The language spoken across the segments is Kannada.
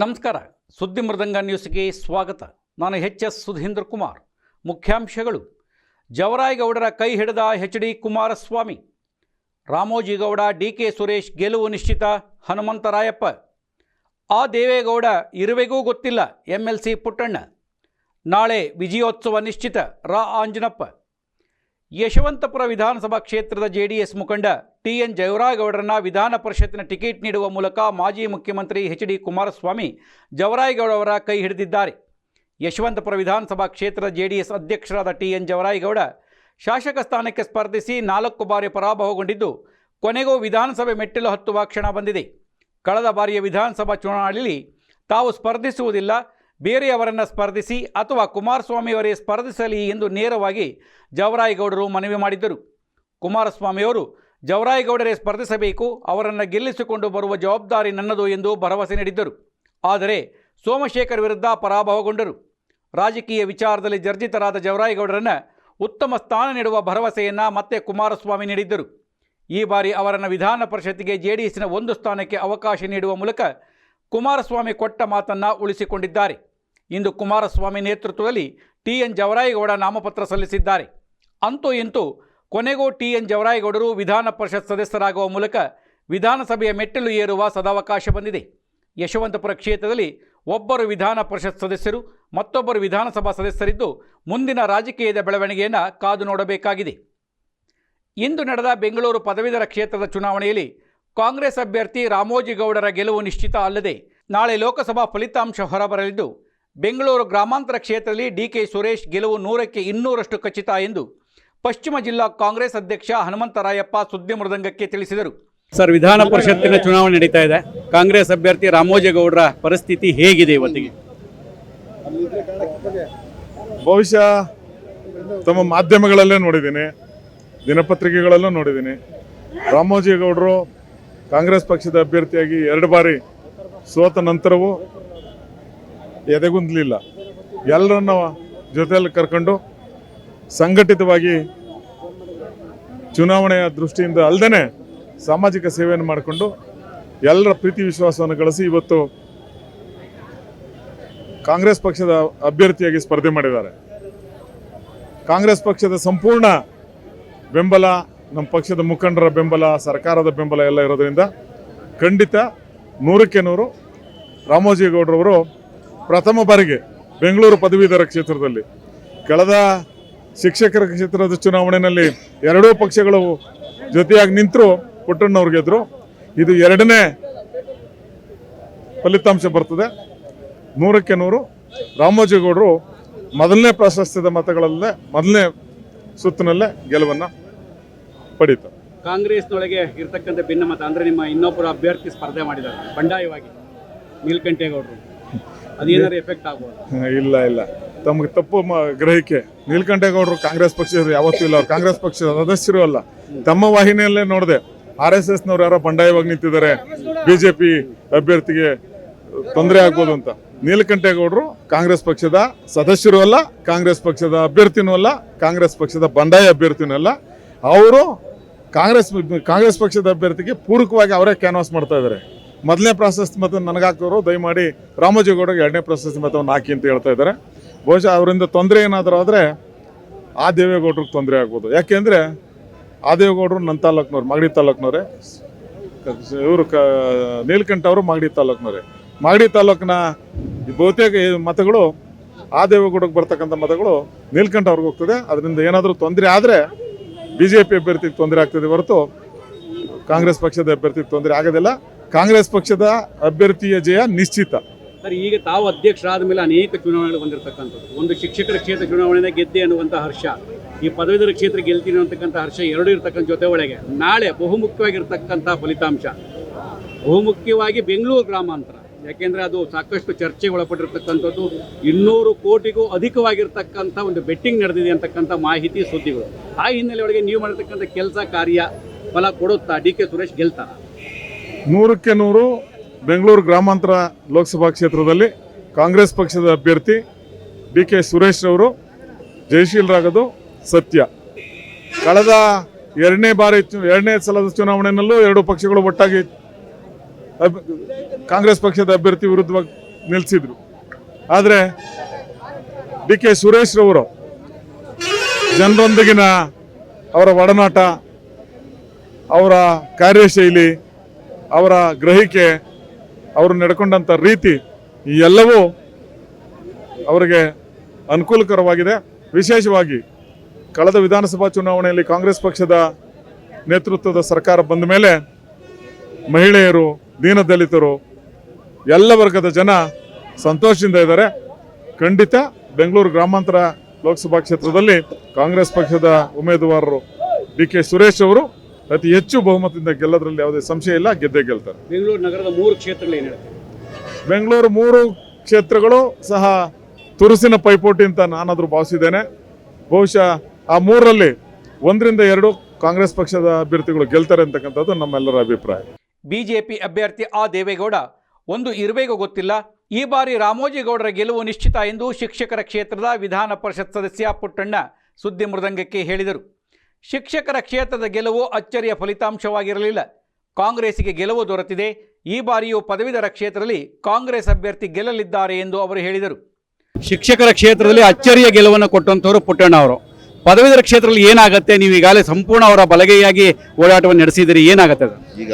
ನಮಸ್ಕಾರ. ಸುದ್ದಿ ಮೃದಂಗ ನ್ಯೂಸ್ಗೆ ಸ್ವಾಗತ. ನಾನು ಎಚ್ ಎಸ್ ಸುಧೀಂದ್ರ ಕುಮಾರ್. ಮುಖ್ಯಾಂಶಗಳು. ಜವರಾಯಗೌಡರ ಕೈ ಹಿಡಿದ H D Kumaraswamy. Ramojigowda D K Suresh ಗೆಲುವು ನಿಶ್ಚಿತ. ಹನುಮಂತರಾಯಪ್ಪ ಆ ದೇವೇಗೌಡ ಇರುವೆಗೂ ಗೊತ್ತಿಲ್ಲ. M L C Puttanna. ನಾಳೆ ವಿಜಯೋತ್ಸವ ನಿಶ್ಚಿತ. ರಾ. ಆಂಜನಪ್ಪ ಯಶವಂತಪುರ ವಿಧಾನಸಭಾ ಕ್ಷೇತ್ರದ ಜೆಡಿಎಸ್ ಮುಖಂಡ ಟಿ ಎನ್ ಜವರಾಯಗೌಡರನ್ನ ವಿಧಾನ ಪರಿಷತ್ತಿನ ಟಿಕೆಟ್ ನೀಡುವ ಮೂಲಕ ಮಾಜಿ ಮುಖ್ಯಮಂತ್ರಿ ಎಚ್ ಡಿ ಕುಮಾರಸ್ವಾಮಿ ಜವರಾಯಗೌಡ ಅವರ ಕೈ ಹಿಡಿದಿದ್ದಾರೆ. ಯಶವಂತಪುರ ವಿಧಾನಸಭಾ ಕ್ಷೇತ್ರದ ಜೆಡಿಎಸ್ ಅಧ್ಯಕ್ಷರಾದ ಟಿ ಎನ್ ಜವರಾಯಗೌಡ ಶಾಸಕ ಸ್ಥಾನಕ್ಕೆ ಸ್ಪರ್ಧಿಸಿ ನಾಲ್ಕು ಬಾರಿ ಪರಾಭವಗೊಂಡಿದ್ದು, ಕೊನೆಗೂ ವಿಧಾನಸಭೆ ಮೆಟ್ಟಿಲು ಹತ್ತುವ ಕ್ಷಣ ಬಂದಿದೆ. ಕಳೆದ ಬಾರಿಯ ವಿಧಾನಸಭಾ ಚುನಾವಣೆಯಲ್ಲಿ ತಾವು ಸ್ಪರ್ಧಿಸುವುದಿಲ್ಲ ಬೇರೆಯವರನ್ನು ಸ್ಪರ್ಧಿಸಿ ಅಥವಾ ಕುಮಾರಸ್ವಾಮಿಯವರೇ ಸ್ಪರ್ಧಿಸಲಿ ಎಂದು ನೇರವಾಗಿ ಜವರಾಯಗೌಡರು ಮನವಿ ಮಾಡಿದ್ದರು. ಕುಮಾರಸ್ವಾಮಿಯವರು, ಜವರಾಯಗೌಡರೇ ಸ್ಪರ್ಧಿಸಬೇಕು, ಅವರನ್ನು ಗೆಲ್ಲಿಸಿಕೊಂಡು ಬರುವ ಜವಾಬ್ದಾರಿ ನನ್ನದು ಎಂದು ಭರವಸೆ ನೀಡಿದ್ದರು. ಆದರೆ ಸೋಮಶೇಖರ್ ವಿರುದ್ಧ ಪರಾಭವಗೊಂಡರು. ರಾಜಕೀಯ ವಿಚಾರದಲ್ಲಿ ಜರ್ಜಿತರಾದ ಜವರಾಯಗೌಡರನ್ನು ಉತ್ತಮ ಸ್ಥಾನ ನೀಡುವ ಭರವಸೆಯನ್ನು ಮತ್ತೆ ಕುಮಾರಸ್ವಾಮಿ ನೀಡಿದ್ದರು. ಈ ಬಾರಿ ಅವರನ್ನು ವಿಧಾನ ಪರಿಷತ್ತಿಗೆ ಜೆಡಿಎಸ್ನ ಒಂದು ಸ್ಥಾನಕ್ಕೆ ಅವಕಾಶ ನೀಡುವ ಮೂಲಕ ಕುಮಾರಸ್ವಾಮಿ ಕೊಟ್ಟ ಮಾತನ್ನು ಉಳಿಸಿಕೊಂಡಿದ್ದಾರೆ. ಇಂದು ಕುಮಾರಸ್ವಾಮಿ ನೇತೃತ್ವದಲ್ಲಿ ಟಿ ಎನ್ ಜವರಾಯಗೌಡ ನಾಮಪತ್ರ ಸಲ್ಲಿಸಿದ್ದಾರೆ. ಅಂತೂ ಇಂತೂ ಕೊನೆಗೂ ಟಿ ಎನ್ ಜವರಾಯಗೌಡರು ವಿಧಾನ ಪರಿಷತ್ ಸದಸ್ಯರಾಗುವ ಮೂಲಕ ವಿಧಾನಸಭೆಯ ಮೆಟ್ಟಿಲು ಏರುವ ಸದಾವಕಾಶ ಬಂದಿದೆ. ಯಶವಂತಪುರ ಕ್ಷೇತ್ರದಲ್ಲಿ ಒಬ್ಬರು ವಿಧಾನ ಪರಿಷತ್ ಸದಸ್ಯರು, ಮತ್ತೊಬ್ಬರು ವಿಧಾನಸಭಾ ಸದಸ್ಯರಿದ್ದು ಮುಂದಿನ ರಾಜಕೀಯದ ಬೆಳವಣಿಗೆಯನ್ನು ಕಾದು ನೋಡಬೇಕಾಗಿದೆ. ಇಂದು ನಡೆದ ಬೆಂಗಳೂರು ಪದವೀಧರ ಕ್ಷೇತ್ರದ ಚುನಾವಣೆಯಲ್ಲಿ ಕಾಂಗ್ರೆಸ್ ಅಭ್ಯರ್ಥಿ ರಾಮೋಜಿಗೌಡರ ಗೆಲುವು ನಿಶ್ಚಿತ ಅಲ್ಲದೆ ನಾಳೆ ಲೋಕಸಭಾ ಫಲಿತಾಂಶ ಹೊರಬರಲಿದ್ದು ಬೆಂಗಳೂರು ಗ್ರಾಮಾಂತರ ಕ್ಷೇತ್ರದಲ್ಲಿ ಡಿಕೆ ಸುರೇಶ್ ಗೆಲುವು ನೂರಕ್ಕೆ ಇನ್ನೂರಷ್ಟು ಖಚಿತ ಎಂದು ಪಶ್ಚಿಮ ಜಿಲ್ಲಾ ಕಾಂಗ್ರೆಸ್ ಅಧ್ಯಕ್ಷ ಹನುಮಂತರಾಯಪ್ಪ ಸುದ್ದಿ ಮೃದಂಗಕ್ಕೆ ತಿಳಿಸಿದರು. ಸರ್ ವಿಧಾನ ಪರಿಷತ್ತಿನ ಚುನಾವಣೆ ನಡೀತಾ ಇದೆ. ಕಾಂಗ್ರೆಸ್ ಅಭ್ಯರ್ಥಿ ರಾಮೋಜೇಗೌಡರ ಪರಿಸ್ಥಿತಿ ಹೇಗಿದೆ ಇವತ್ತಿಗೆ? ಬಹುಶಃ ತಮ್ಮ ಮಾಧ್ಯಮಗಳಲ್ಲೇ ನೋಡಿದ್ದೀನಿ ದಿನಪತ್ರಿಕೆಗಳಲ್ಲೂ ನೋಡಿದ್ದೀನಿ. ರಾಮೋಜೇಗೌಡರು ಕಾಂಗ್ರೆಸ್ ಪಕ್ಷದ ಅಭ್ಯರ್ಥಿಯಾಗಿ ಎರಡು ಬಾರಿ ಸೋತ ನಂತರವೂ ಎದೆಗುಂದಲಿಲ್ಲ. ಎಲ್ಲರನ್ನ ಜೊತೆಯಲ್ಲಿ ಕರ್ಕೊಂಡು ಸಂಘಟಿತವಾಗಿ ಚುನಾವಣೆಯ ದೃಷ್ಟಿಯಿಂದ ಅಲ್ಲದೆ ಸಾಮಾಜಿಕ ಸೇವೆಯನ್ನು ಮಾಡಿಕೊಂಡು ಎಲ್ಲರ ಪ್ರೀತಿ ವಿಶ್ವಾಸವನ್ನು ಗಳಿಸಿ ಇವತ್ತು ಕಾಂಗ್ರೆಸ್ ಪಕ್ಷದ ಅಭ್ಯರ್ಥಿಯಾಗಿ ಸ್ಪರ್ಧೆ ಮಾಡಿದ್ದಾರೆ. ಕಾಂಗ್ರೆಸ್ ಪಕ್ಷದ ಸಂಪೂರ್ಣ ಬೆಂಬಲ, ನಮ್ಮ ಪಕ್ಷದ ಮುಖಂಡರ ಬೆಂಬಲ, ಸರ್ಕಾರದ ಬೆಂಬಲ ಎಲ್ಲ ಇರೋದರಿಂದ ಖಂಡಿತ ನೂರಕ್ಕೆ ನೂರು ರಾಮೋಜಿಗೌಡರವರು ಪ್ರಥಮ ಬಾರಿಗೆ ಬೆಂಗಳೂರು ಪದವೀಧರ ಕ್ಷೇತ್ರದಲ್ಲಿ. ಕಳೆದ ಶಿಕ್ಷಕರ ಕ್ಷೇತ್ರದ ಚುನಾವಣೆಯಲ್ಲಿ ಎರಡೂ ಪಕ್ಷಗಳು ಜೊತೆಯಾಗಿ ನಿಂತರು, ಪುಟ್ಟಣ್ಣವ್ರು ಗೆದ್ರು. ಇದು ಎರಡನೇ ಫಲಿತಾಂಶ ಬರ್ತದೆ. ನೂರಕ್ಕೆ ನೂರು. ರಾಮೋಜಿಗೌಡರು ಮೊದಲನೇ ಪ್ರಾಶಸ್ತ್ಯದ ಮತಗಳಲ್ಲೇ, ಮೊದಲನೇ ಸುತ್ತಿನಲ್ಲೇ ಗೆಲುವನ್ನು ಪಡೀತಾರೆ ಕಾಂಗ್ರೆಸ್ನೊಳಗೆ ಇರ್ತಕ್ಕಂಥ ಭಿನ್ನಮತ ಅಂದರೆ ನಿಮ್ಮ ಇನ್ನೊಬ್ಬರು ಅಭ್ಯರ್ಥಿ ಸ್ಪರ್ಧೆ ಮಾಡಿದ್ದಾರೆ, ಬಂಡಾಯವಾಗಿ. ನೀಲಕಂಠೇಗೌಡರು. ಇಲ್ಲ ಇಲ್ಲ. ತಮಗೆ ತಪ್ಪು ಗ್ರಹಿಕೆ. ನೀಲಕಂಠೇಗೌಡರು ಕಾಂಗ್ರೆಸ್ ಪಕ್ಷದವ್ರು ಯಾವತ್ತೂ ಇಲ್ಲ. ಅವ್ರು ಕಾಂಗ್ರೆಸ್ ಪಕ್ಷದ ಸದಸ್ಯರು ಅಲ್ಲ. ತಮ್ಮ ವಾಹಿನಿಯಲ್ಲೇ ನೋಡಿದೆ. ಆರ್ ಎಸ್ ಎಸ್ನವ್ರು ಯಾರೋ ಬಂಡಾಯವಾಗಿ ನಿಂತಿದ್ದಾರೆ. ಬಿಜೆಪಿ ಅಭ್ಯರ್ಥಿಗೆ ತೊಂದರೆ ಆಗ್ಬೋದು ಅಂತ. ನೀಲಕಂಠೇಗೌಡರು ಕಾಂಗ್ರೆಸ್ ಪಕ್ಷದ ಸದಸ್ಯರು ಅಲ್ಲ, ಕಾಂಗ್ರೆಸ್ ಪಕ್ಷದ ಅಭ್ಯರ್ಥಿನೂ ಅಲ್ಲ, ಕಾಂಗ್ರೆಸ್ ಪಕ್ಷದ ಬಂಡಾಯ ಅಭ್ಯರ್ಥಿನೂ ಅಲ್ಲ. ಅವರು ಕಾಂಗ್ರೆಸ್ ಕಾಂಗ್ರೆಸ್ ಪಕ್ಷದ ಅಭ್ಯರ್ಥಿಗೆ ಪೂರಕವಾಗಿ ಅವರೇ ಕ್ಯಾನ್ವಾಸ್ ಮಾಡ್ತಾ ಇದ್ದಾರೆ. ಮೊದಲನೇ ಪ್ರಾಶಸ್ತ್ಯ ಮತ ನನಗಾಕೋರು ದಯಮಾಡಿ ರಾಮೋಜಿಗೌಡಗೆ ಎರಡನೇ ಪ್ರಾಶಸ್ತ್ಯ ಮತವನ್ನು ಹಾಕಿ ಅಂತ ಹೇಳ್ತಾ ಇದ್ದಾರೆ. ಬಹುಶಃ ಅವರಿಂದ ತೊಂದರೆ ಏನಾದರೂ ಆದರೆ ಆ ದೇವೇಗೌಡ್ರಿಗೆ ತೊಂದರೆ ಆಗ್ಬೋದು. ಯಾಕೆಂದರೆ ಆ ದೇವೇಗೌಡರು ನನ್ನ ತಾಲೂಕ್ನವ್ರು, ಮಾಗಡಿ ತಾಲೂಕ್ನವ್ರೆ. ಇವರು ಕ, ನೀಲಕಂಠ ಅವರು ಮಾಗಡಿ ತಾಲೂಕ್ನವ್ರೆ. ಮಾಗಡಿ ತಾಲೂಕಿನ ಬಹುತೇಕ ಮತಗಳು ಆ ದೇವೇಗೌಡಕ್ಕೆ ಬರ್ತಕ್ಕಂಥ ಮತಗಳು ನೀಲಕಂಠ ಅವ್ರಿಗೆ ಹೋಗ್ತದೆ. ಅದರಿಂದ ಏನಾದರೂ ತೊಂದರೆ ಆದರೆ ಬಿ ಜೆ ಪಿ ಅಭ್ಯರ್ಥಿಗೆ ತೊಂದರೆ ಆಗ್ತದೆ ಹೊರತು ಕಾಂಗ್ರೆಸ್ ಪಕ್ಷದ ಅಭ್ಯರ್ಥಿಗೆ ತೊಂದರೆ ಆಗೋದಿಲ್ಲ. ಕಾಂಗ್ರೆಸ್ ಪಕ್ಷದ ಅಭ್ಯರ್ಥಿಯ ಜಯ ನಿಶ್ಚಿತ. ಸರ್, ಈಗ ತಾವು ಅಧ್ಯಕ್ಷರಾದ ಮೇಲೆ ಅನೇಕ ಚುನಾವಣೆಗಳು ಬಂದಿರತಕ್ಕಂಥದ್ದು. ಒಂದು ಶಿಕ್ಷಕರ ಕ್ಷೇತ್ರ ಚುನಾವಣೆ ಗೆದ್ದೆ ಅನ್ನುವಂಥ ಹರ್ಷ, ಈ ಪದವೀಧರ ಕ್ಷೇತ್ರ ಗೆಲ್ತೀನಿ ಅನ್ನತಕ್ಕಂಥ ಹರ್ಷ ಎರಡು ಇರತಕ್ಕಂಥ ಜೊತೆ ಒಳಗೆ. ನಾಳೆ ಬಹುಮುಖ್ಯವಾಗಿರ್ತಕ್ಕಂಥ ಫಲಿತಾಂಶ. ಬಹುಮುಖ್ಯವಾಗಿ ಬೆಂಗಳೂರು ಗ್ರಾಮಾಂತರ. ಯಾಕೆಂದರೆ ಅದು ಸಾಕಷ್ಟು ಚರ್ಚೆಗೆ ಒಳಪಟ್ಟಿರ್ತಕ್ಕಂಥದ್ದು. ಇನ್ನೂರು ಕೋಟಿಗೂ ಅಧಿಕವಾಗಿರ್ತಕ್ಕಂಥ ಒಂದು ಬೆಟ್ಟಿಂಗ್ ನಡೆದಿದೆ ಅಂತಕ್ಕಂಥ ಮಾಹಿತಿ ಸುದ್ದಿಗಳು. ಆ ಹಿನ್ನೆಲೆ ಒಳಗೆ ನೀವು ಮಾಡಿರ್ತಕ್ಕಂಥ ಕೆಲಸ ಕಾರ್ಯ ಫಲ ಕೊಡುತ್ತಾ ಡಿ ಕೆ ಸುರೇಶ್ ಗೆಲ್ತಾರ? ನೂರಕ್ಕೆ ನೂರು ಬೆಂಗಳೂರು ಗ್ರಾಮಾಂತರ ಲೋಕಸಭಾ ಕ್ಷೇತ್ರದಲ್ಲಿ ಕಾಂಗ್ರೆಸ್ ಪಕ್ಷದ ಅಭ್ಯರ್ಥಿ ಡಿ ಕೆ ಸುರೇಶ್ ಅವರು ಜಯಶೀಲರಾಗೋದು ಸತ್ಯ. ಕಳೆದ ಎರಡನೇ ಬಾರಿ ಎರಡನೇ ಸಲದ ಚುನಾವಣೆಯಲ್ಲೂ ಎರಡು ಪಕ್ಷಗಳು ಒಟ್ಟಾಗಿ ಕಾಂಗ್ರೆಸ್ ಪಕ್ಷದ ಅಭ್ಯರ್ಥಿ ವಿರುದ್ಧವಾಗಿ ನಿಲ್ಲಿಸಿದ್ರು ಆದರೆ ಡಿ ಕೆ ಸುರೇಶ್ ರವರು ಜನರೊಂದಿಗಿನ ಅವರ ಒಡನಾಟ, ಅವರ ಕಾರ್ಯಶೈಲಿ ಅವರ ಗ್ರಹಿಕೆ, ಅವರು ನಡ್ಕೊಂಡಂಥ ರೀತಿ ಎಲ್ಲವೂ ಅವರಿಗೆ ಅನುಕೂಲಕರವಾಗಿದೆ. ವಿಶೇಷವಾಗಿ ಕಳೆದ ವಿಧಾನಸಭಾ ಚುನಾವಣೆಯಲ್ಲಿ ಕಾಂಗ್ರೆಸ್ ಪಕ್ಷದ ನೇತೃತ್ವದ ಸರ್ಕಾರ ಬಂದ ಮೇಲೆ ಮಹಿಳೆಯರು, ದೀನದಲಿತರು, ಎಲ್ಲ ವರ್ಗದ ಜನ ಸಂತೋಷದಿಂದ ಇದ್ದಾರೆ. ಖಂಡಿತ ಬೆಂಗಳೂರು ಗ್ರಾಮಾಂತರ ಲೋಕಸಭಾ ಕ್ಷೇತ್ರದಲ್ಲಿ ಕಾಂಗ್ರೆಸ್ ಪಕ್ಷದ ಉಮೇದುವಾರರು ಡಿ ಕೆ ಸುರೇಶ್ ಅವರು ಅತಿ ಹೆಚ್ಚು ಬಹುಮತದಿಂದ ಗೆಲ್ಲೋದ್ರಲ್ಲಿ ಯಾವುದೇ ಸಂಶಯ ಇಲ್ಲ ಗೆದ್ದೇ ಗೆಲ್ತಾರೆ. ಬೆಂಗಳೂರು ನಗರದ ಮೂರು ಕ್ಷೇತ್ರಗಳು ಏನು ಬೆಂಗಳೂರು ಮೂರು ಕ್ಷೇತ್ರಗಳು ಸಹ ತುರುಸಿನ ಪೈಪೋಟಿ ಅಂತ ನಾನಾದರೂ ಭಾವಿಸಿದ್ದೇನೆ. ಬಹುಶಃ ಆ ಮೂರರಲ್ಲಿ ಒಂದರಿಂದ ಎರಡು ಕಾಂಗ್ರೆಸ್ ಪಕ್ಷದ ಅಭ್ಯರ್ಥಿಗಳು ಗೆಲ್ತಾರೆ ಅಂತಕ್ಕಂಥದ್ದು ನಮ್ಮೆಲ್ಲರ ಅಭಿಪ್ರಾಯ. ಬಿಜೆಪಿ ಅಭ್ಯರ್ಥಿ ಆ ದೇವೇಗೌಡ ಒಂದು ಇರುವೆಗೂ ಗೊತ್ತಿಲ್ಲ. ಈ ಬಾರಿ ರಾಮೋಜಿಗೌಡರ ಗೆಲುವು ನಿಶ್ಚಿತ ಎಂದು ಶಿಕ್ಷಕರ ಕ್ಷೇತ್ರದ ವಿಧಾನ ಪರಿಷತ್ ಸದಸ್ಯ ಪುಟ್ಟಣ್ಣ ಸುದ್ದಿ ಮೃದಂಗಕ್ಕೆ ಹೇಳಿದರು. ಶಿಕ್ಷಕರ ಕ್ಷೇತ್ರದ ಗೆಲುವು ಅಚ್ಚರಿಯ ಫಲಿತಾಂಶವಾಗಿರಲಿಲ್ಲ. ಕಾಂಗ್ರೆಸ್ಸಿಗೆ ಗೆಲುವು ದೊರೆತಿದೆ. ಈ ಬಾರಿಯೂ ಪದವೀಧರ ಕ್ಷೇತ್ರದಲ್ಲಿ ಕಾಂಗ್ರೆಸ್ ಅಭ್ಯರ್ಥಿ ಗೆಲ್ಲಲಿದ್ದಾರೆ ಎಂದು ಅವರು ಹೇಳಿದರು. ಶಿಕ್ಷಕರ ಕ್ಷೇತ್ರದಲ್ಲಿ ಅಚ್ಚರಿಯ ಗೆಲುವನ್ನು ಕೊಟ್ಟಂತವರು ಪುಟ್ಟಣ್ಣ ಅವರು. ಪದವೀಧರ ಕ್ಷೇತ್ರದಲ್ಲಿ ಏನಾಗುತ್ತೆ? ನೀವು ಈಗಾಗಲೇ ಸಂಪೂರ್ಣ ಅವರ ಬಲಗೈಯಾಗಿ ಓಡಾಟವನ್ನು ನಡೆಸಿದಿರಿ ಏನಾಗುತ್ತೆ ಅದು? ಈಗ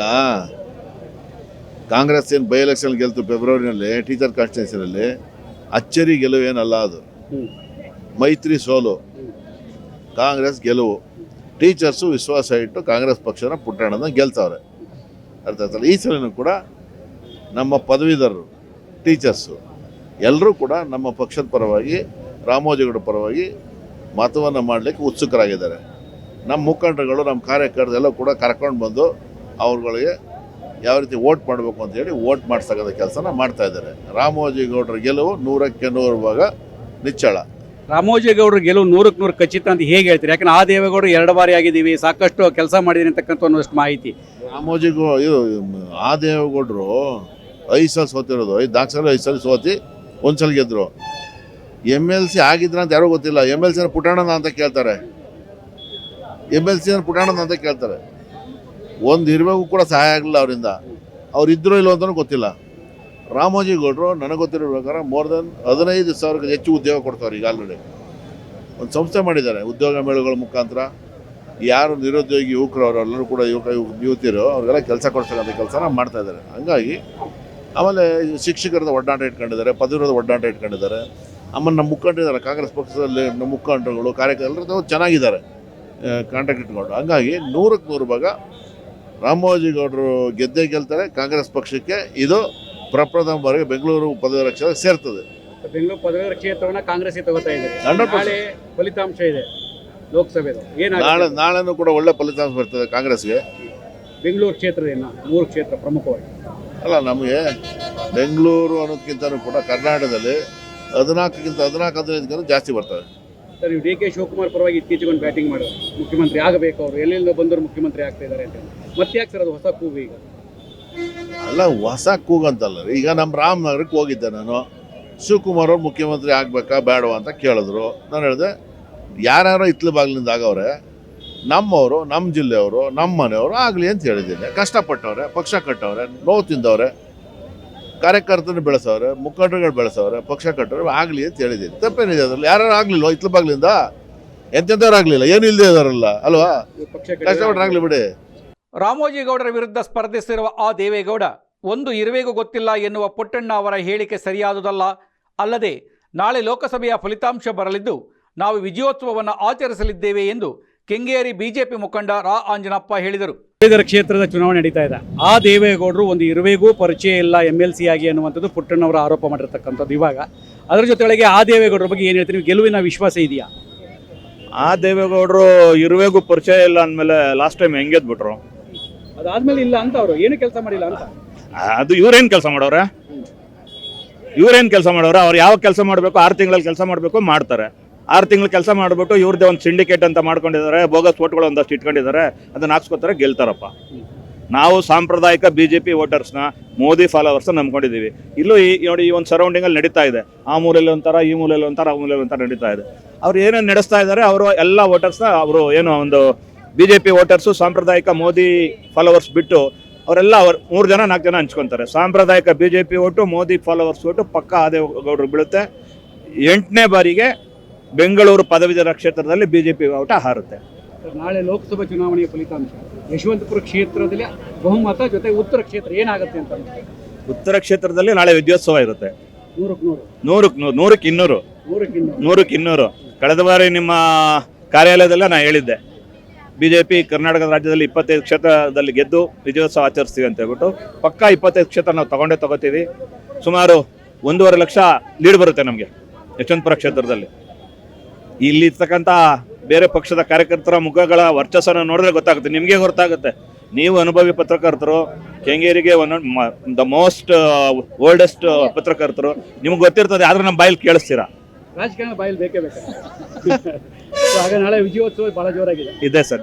ಕಾಂಗ್ರೆಸ್ ಏನು ಬೈ ಎಲೆಕ್ಷನ್ ಗೆಲ್ತು ಫೆಬ್ರವರಿನಲ್ಲಿ ಟೀಚರ್ ಕಾನ್ಸ್ಟಿಟ್ಯೂನ್ಸಿನಲ್ಲಿ ಅಚ್ಚರಿ ಗೆಲುವು ಏನಲ್ಲ ಅದು ಮೈತ್ರಿ ಸೋಲು. ಕಾಂಗ್ರೆಸ್ ಗೆಲುವು. ಟೀಚರ್ಸು ವಿಶ್ವಾಸ ಇಟ್ಟು ಕಾಂಗ್ರೆಸ್ ಪಕ್ಷನ ಪುಟ್ಟಣದ ಗೆಲ್ತವ್ರೆ. ಅರ್ಥ ಆಯ್ತಲ್ಲ? ಈ ಸಲನೂ ಕೂಡ ನಮ್ಮ ಪದವೀಧರರು, ಟೀಚರ್ಸು ಎಲ್ಲರೂ ಕೂಡ ನಮ್ಮ ಪಕ್ಷದ ಪರವಾಗಿ, ರಾಮೋಜಿಗೌಡ ಪರವಾಗಿ ಮತವನ್ನು ಮಾಡಲಿಕ್ಕೆ ಉತ್ಸುಕರಾಗಿದ್ದಾರೆ. ನಮ್ಮ ಮುಖಂಡರುಗಳು, ನಮ್ಮ ಕಾರ್ಯಕರ್ತರು ಎಲ್ಲ ಕೂಡ ಕರ್ಕೊಂಡು ಬಂದು ಅವ್ರುಗಳಿಗೆ ಯಾವ ರೀತಿ ವೋಟ್ ಮಾಡಬೇಕು ಅಂತ ಹೇಳಿ ವೋಟ್ ಮಾಡಿಸ್ತಕ್ಕಂಥ ಕೆಲಸನ ಮಾಡ್ತಾ ಇದ್ದಾರೆ. ರಾಮೋಜಿಗೌಡರ ಗೆಲುವು ನೂರಕ್ಕೆ ನೂರು ಭಾಗ ನಿಚ್ಚಳ. ರಾಮೋಜಿಗೌಡರ ಗೆಲುವು ನೂರಕ್ಕೆ ನೂರು ಖಚಿತ ಅಂತ ಹೇಗೆ ಹೇಳ್ತೀರಿ? ಯಾಕಂದ್ರೆ ಆ ದೇವೇಗೌಡರು ಎರಡು ಬಾರಿ ಆಗಿದ್ದೀವಿ, ಸಾಕಷ್ಟು ಕೆಲಸ ಮಾಡಿದೀನಿ ಅಂತಕ್ಕಂಥ ಒಂದಷ್ಟು ಮಾಹಿತಿ. ರಾಮೋಜಿಗೌ ಆ ದೇವೇಗೌಡರು ಐದು ಸಲ ಸೋತಿರೋದು. ಐದು ನಾಲ್ಕು ಸಲ ಐದು ಸಲ ಸೋತಿ ಒಂದು ಸಲ ಗೆದ್ರು. ಎಂ ಎಲ್ ಸಿ ಆಗಿದ್ರ ಅಂತ ಯಾರೋ ಗೊತ್ತಿಲ್ಲ. ಎಂ ಎಲ್ ಸಿನ ಪುಟಾಣನ ಅಂತ ಕೇಳ್ತಾರೆ. ಎಂ ಎಲ್ ಸಿನ ಪುಟಾಣನ ಅಂತ ಕೇಳ್ತಾರೆ. ಒಂದು ಇರಬೇಕು ಕೂಡ ಸಹಾಯ ಆಗಲಿಲ್ಲ ಅವರಿಂದ. ಅವ್ರು ಇದ್ರೋ ಇಲ್ಲೋ ಅಂತಲೂ ಗೊತ್ತಿಲ್ಲ. ರಾಮೋಜಿಗೌಡರು ನನಗೆ ಗೊತ್ತಿರೋ ಪ್ರಕಾರ ಮೋರ್ ದೆನ್ ಹದಿನೈದು ಸಾವಿರಕ್ಕೆ ಹೆಚ್ಚು ಉದ್ಯೋಗ ಕೊಡ್ತಾರೆ ಈಗ ಆಲ್ರೆಡಿ. ಒಂದು ಸಂಸ್ಥೆ ಮಾಡಿದ್ದಾರೆ, ಉದ್ಯೋಗ ಮೇಳಗಳ ಮುಖಾಂತರ. ಯಾರು ನಿರುದ್ಯೋಗಿ ಯುವಕರು ಅವರೆಲ್ಲರೂ ಕೂಡ ಯುವಕ ಯುವ- ಯುವತಿಯರು, ಅವ್ರಿಗೆಲ್ಲ ಕೆಲಸ ಕೊಡ್ತಕ್ಕಂಥ ಕೆಲಸನ ಮಾಡ್ತಾ ಇದ್ದಾರೆ. ಹಂಗಾಗಿ ಆಮೇಲೆ ಶಿಕ್ಷಕರದ ಒಡನಾಟ ಇಟ್ಕೊಂಡಿದ್ದಾರೆ ಪದವಿರೋದ ಒಡನಾಟ ಇಟ್ಕೊಂಡಿದ್ದಾರೆ. ಆಮೇಲೆ ನಮ್ಮ ಮುಖಂಡರಿದ್ದಾರೆ ಕಾಂಗ್ರೆಸ್ ಪಕ್ಷದಲ್ಲಿ ನಮ್ಮ ಮುಖಂಡರುಗಳು ಕಾರ್ಯಕರ್ತರು ಚೆನ್ನಾಗಿದ್ದಾರೆ ಕಾಂಟ್ಯಾಕ್ಟ್ ಇಟ್ಕೊಂಡು. ಹಂಗಾಗಿ ನೂರಕ್ಕೆ ನೂರು ಭಾಗ ರಾಮೋಜಿಗೌಡರು ಗೆದ್ದೇ ಗೆಲ್ತಾರೆ ಕಾಂಗ್ರೆಸ್ ಪಕ್ಷಕ್ಕೆ ಇದು ಪ್ರಪ್ರಥಮ ಬಾರಿಗೆ ಬೆಂಗಳೂರು ಪದವಿ ಕ್ಷೇತ್ರ ಸೇರ್ತದೆ. ಬೆಂಗಳೂರು ಪದವಿ ಕ್ಷೇತ್ರವನ್ನ ಕಾಂಗ್ರೆಸ್ ತಗೋತಾ ಇದೆ. 100% ನಾಳೆ ಫಲಿತಾಂಶ ಇದೆ ಲೋಕಸಭೆದು. ನಾಳೆ ನಾಳೆನೂ ಕೂಡ ಒಳ್ಳೆ ಫಲಿತಾಂಶ ಬರ್ತದೆ ಕಾಂಗ್ರೆಸ್ಗೆ. ಬೆಂಗಳೂರು ಕ್ಷೇತ್ರದಿಂದ ಮೂರು ಕ್ಷೇತ್ರ ಪ್ರಮುಖವಾಗಿ. ಅಲ್ಲ ನಮಗೆ ಬೆಂಗಳೂರು ಅನ್ನೋದಕ್ಕಿಂತ ಕೂಡ ಕರ್ನಾಟಕದಲ್ಲಿ ಹದಿನಾಲ್ಕಕ್ಕಿಂತ ಹದಿನಾಲ್ಕು ಹದಿನೈದಕ್ಕಿಂತ ಜಾಸ್ತಿ ಬರ್ತವೆ. ಸರ್ ನೀವು ಡಿ ಕೆ ಶಿವಕುಮಾರ್ ಪರವಾಗಿ ಇತ್ತೀಚೆಗೆ ಒಂದು ಬ್ಯಾಟಿಂಗ್ ಮಾಡೋರು ಮುಖ್ಯಮಂತ್ರಿ ಆಗಬೇಕು ಅವರು. ಎಲ್ಲೆಲ್ಲೋ ಬಂದರು ಮುಖ್ಯಮಂತ್ರಿ ಆಗ್ತಾ ಇದ್ದಾರೆ ಅಂತ. ಮತ್ತೆ ಯಾಕೆ ಸರ್ ಅದು ಹೊಸ ಕೂಗು ಈಗ? ಅಲ್ಲ ಹೊಸ ಕೂಗಂತಲ್ಲ. ರೀ. ಈಗ ನಮ್ಮ ರಾಮನಗರಕ್ಕೆ ಹೋಗಿದ್ದೆ ನಾನು. ಶಿವಕುಮಾರ್ ಅವ್ರು ಮುಖ್ಯಮಂತ್ರಿ ಆಗ್ಬೇಕಾ ಬೇಡವಾ ಅಂತ ಕೇಳಿದ್ರು. ನಾನು ಹೇಳಿದೆ ಯಾರ್ಯಾರೋ ಇತ್ಲು ಬಾಗಿಲಿಂದ ಆಗವ್ರೆ ನಮ್ಮವರು ನಮ್ಮ ಜಿಲ್ಲೆಯವರು ನಮ್ಮ ಮನೆಯವರು ಆಗಲಿ ಅಂತ ಹೇಳಿದ್ದೀನಿ. ಕಷ್ಟಪಟ್ಟವ್ರೆ ಪಕ್ಷ ಕಟ್ಟವ್ರೆ ನೋವು ತಿಂದವ್ರೆ ಕಾರ್ಯಕರ್ತರು ಬೆಳೆಸೋರೆ ಮುಖಂಡರುಗಳು ಬೆಳೆಸೋರೆ ಪಕ್ಷ ಕಟ್ಟವ್ರೆ ಆಗಲಿ ಅಂತ ಹೇಳಿದ್ದೀನಿ. ತಪ್ಪೇನಿದೆ ಅದರಲ್ಲಿ? ಯಾರು ಆಗಲಿಲ್ಲ ಇತ್ಲು ಬಾಗಿಲಿಂದ? ಎಂತೆಂಥವ್ರು ಆಗಲಿಲ್ಲ? ಏನು ಇಲ್ಲದೆ ಇದಾರಲ್ಲ ಅಲ್ವಾ? ಕಷ್ಟಪಟ್ಟರೆ ಆಗಲಿ ಬಿಡಿ. ರಾಮೋಜಿಗೌಡರ ವಿರುದ್ಧ ಸ್ಪರ್ಧಿಸಿರುವ ಆ ದೇವೇಗೌಡ ಒಂದು ಇರುವೆಗೂ ಗೊತ್ತಿಲ್ಲ ಎನ್ನುವ ಪುಟ್ಟಣ್ಣ ಅವರ ಹೇಳಿಕೆ ಸರಿಯಾದುದಲ್ಲ. ಅಲ್ಲದೆ ನಾಳೆ ಲೋಕಸಭೆಯ ಫಲಿತಾಂಶ ಬರಲಿದ್ದು ನಾವು ವಿಜಯೋತ್ಸವವನ್ನು ಆಚರಿಸಲಿದ್ದೇವೆ ಎಂದು ಕೆಂಗೇರಿ ಬಿಜೆಪಿ ಮುಖಂಡ ರಾ. ಆಂಜನಪ್ಪ ಹೇಳಿದರು. ಇದರ ಕ್ಷೇತ್ರದ ಚುನಾವಣೆ ನಡೀತಾ ಇದೆ. ಆ ದೇವೇಗೌಡರು ಒಂದು ಇರುವೆಗೂ ಪರಿಚಯ ಇಲ್ಲ ಎಂ ಎಲ್ ಸಿ ಆಗಿ ಅನ್ನುವಂಥದ್ದು ಪುಟ್ಟಣ್ಣವರ ಆರೋಪ ಮಾಡಿರ್ತಕ್ಕಂಥದ್ದು ಇವಾಗ. ಅದರ ಜೊತೆಗೆ ಆ ದೇವೇಗೌಡರ ಬಗ್ಗೆ ಏನು ಹೇಳ್ತೀವಿ ಗೆಲುವಿನ ವಿಶ್ವಾಸ ಇದೆಯಾ? ಆ ದೇವೇಗೌಡರು ಇರುವೆಗೂ ಪರಿಚಯ ಇಲ್ಲ ಅಂದಮೇಲೆ ಲಾಸ್ಟ್ ಟೈಮ್ ಹೆಂಗೆದ್ಬಿಟ್ರು? ಅದಾದ್ಮೇಲೆ ಇಲ್ಲ ಅಂತ ಅವರು. ಏನು ಕೆಲಸ ಮಾಡಿಲ್ಲ ಅಂತ? ಅದು ಇವ್ರೇನು ಕೆಲಸ ಮಾಡೋರ? ಇವ್ರೇನು ಕೆಲಸ ಮಾಡೋರು? ಅವ್ರು ಯಾವ ಕೆಲಸ ಮಾಡಬೇಕು, ಆರು ತಿಂಗಳಲ್ಲಿ ಕೆಲಸ ಮಾಡಬೇಕು ಮಾಡ್ತಾರೆ. ಆರು ತಿಂಗಳು ಕೆಲಸ ಮಾಡಿಬಿಟ್ಟು ಇವ್ರದ್ದೇ ಒಂದು ಸಿಂಡಿಕೇಟ್ ಅಂತ ಮಾಡ್ಕೊಂಡಿದ್ದಾರೆ, ಬೋಗಸ್ ಓಟ್ಗಳು ಒಂದಷ್ಟು ಇಟ್ಕೊಂಡಿದ್ದಾರೆ, ಅದನ್ನ ಹಾಕ್ಸ್ಕೊತಾರೆ, ಗೆಲ್ತಾರಪ್ಪ. ನಾವು ಸಾಂಪ್ರದಾಯಿಕ ಬಿ ಜೆ ಪಿ ವೋಟರ್ಸ್ನ, ಮೋದಿ ಫಾಲೋವರ್ಸ್ನ ನಂಬ್ಕೊಂಡಿದ್ದೀವಿ. ಇಲ್ಲೂ ಈ ನೋಡಿ ಈ ಒಂದು ಸರೌಂಡಿಂಗಲ್ಲಿ ನಡೀತಾ ಇದೆ. ಆ ಮೂಲೆಯಲ್ಲಿ ಒಂಥರ, ಈ ಮೂಲೆಯಲ್ಲಿ ಒಂಥರ, ಆ ಮೂಲೆಯಲ್ಲಿ ಒಂಥರ ನಡೀತಾ ಇದೆ. ಅವ್ರು ಏನೇನು ನಡೆಸ್ತಾ ಇದ್ದಾರೆ, ಅವರು ಎಲ್ಲ ವೋಟರ್ಸ್ನ ಅವರು ಏನು ಒಂದು ಬಿ ಜೆ ಪಿ ವೋಟರ್ಸು ಸಾಂಪ್ರದಾಯಿಕ ಮೋದಿ ಫಾಲೋವರ್ಸ್ ಬಿಟ್ಟು ಅವರೆಲ್ಲ ಅವ್ರು ಮೂರು ಜನ ನಾಲ್ಕು ಜನ ಹಂಚ್ಕೊತಾರೆ. ಸಾಂಪ್ರದಾಯಿಕ B J P vote Modi followers vote ಪಕ್ಕ ಆದೇಗೌಡರು ಬೀಳುತ್ತೆ. ಎಂಟನೇ ಬಾರಿಗೆ ಬೆಂಗಳೂರು ಪದವೀಧರ ಕ್ಷೇತ್ರದಲ್ಲಿ ಬಿ ಜೆ ಪಿ ಓಟ ಹಾರುತ್ತೆ. ನಾಳೆ ಲೋಕಸಭಾ ಚುನಾವಣೆಯ ಫಲಿತಾಂಶ. ಯಶವಂತಪುರ ಕ್ಷೇತ್ರದಲ್ಲಿ ಬಹುಮತ ಜೊತೆ ಉತ್ತರ ಕ್ಷೇತ್ರ ಏನಾಗುತ್ತೆ ಅಂತ ಉತ್ತರ ಕ್ಷೇತ್ರದಲ್ಲಿ ನಾಳೆ ವಿದ್ಯೋತ್ಸವ ಇರುತ್ತೆ. ನೂರಕ್ಕೆ ನೂರು. ನೂರಕ್ಕೆ ನೂರು ನೂರಕ್ಕೆ ಇನ್ನೂರು. ನೂರಕ್ಕೆ ಇನ್ನೂರು. ನೂರಕ್ಕೆ ಇನ್ನೂರು. ಕಳೆದ ಬಾರಿ ನಿಮ್ಮ ಕಾರ್ಯಾಲಯದಲ್ಲೇ ನಾನು ಹೇಳಿದ್ದೆ. ಬಿ ಜೆ ಪಿ ಕರ್ನಾಟಕ ರಾಜ್ಯದಲ್ಲಿ ಇಪ್ಪತ್ತೈದು ಕ್ಷೇತ್ರದಲ್ಲಿ ಗೆದ್ದು ವಿಜಯೋತ್ಸವ ಆಚರಿಸ್ತೀವಿ ಅಂತ ಹೇಳ್ಬಿಟ್ಟು ಪಕ್ಕಾ ಇಪ್ಪತ್ತೈದು ಕ್ಷೇತ್ರ ನಾವು ತಗೊಂಡೇ ತಗೋತೀವಿ. ಸುಮಾರು ಒಂದೂವರೆ ಲಕ್ಷ ಲೀಡ್ ಬರುತ್ತೆ ನಮಗೆ ಯಶವಂತಪುರ ಕ್ಷೇತ್ರದಲ್ಲಿ. ಇಲ್ಲಿರ್ತಕ್ಕಂಥ ಬೇರೆ ಪಕ್ಷದ ಕಾರ್ಯಕರ್ತರ ಮುಖಗಳ ವರ್ಚಸ್ಸನ್ನು ನೋಡಿದ್ರೆ ಗೊತ್ತಾಗುತ್ತೆ. ನಿಮಗೆ ಗೊತ್ತಾಗುತ್ತೆ ನೀವು ಅನುಭವಿ ಪತ್ರಕರ್ತರು, ಕೆಂಗೇರಿಗೆ ಒಂದೊಂದು ದ ಮೋಸ್ಟ್ ಓಲ್ಡೆಸ್ಟ್ ಪತ್ರಕರ್ತರು, ನಿಮ್ಗೆ ಗೊತ್ತಿರ್ತದೆ, ಆದ್ರೆ ನಮ್ಮ ಬಾಯಲ್ಲಿ ಕೇಳಿಸ್ತೀರಾ? ರಾಜಕಾರಣ ಬಾಯಲ್ಲಿ ಬೇಕೇ ಬೇಕು ಸೊ ಹಾಗೆ ನಾಳೆ ವಿಜಯೋತ್ಸವ ಬಹಳ ಜೋರಾಗಿದೆ. ಇದೆ ಸರ್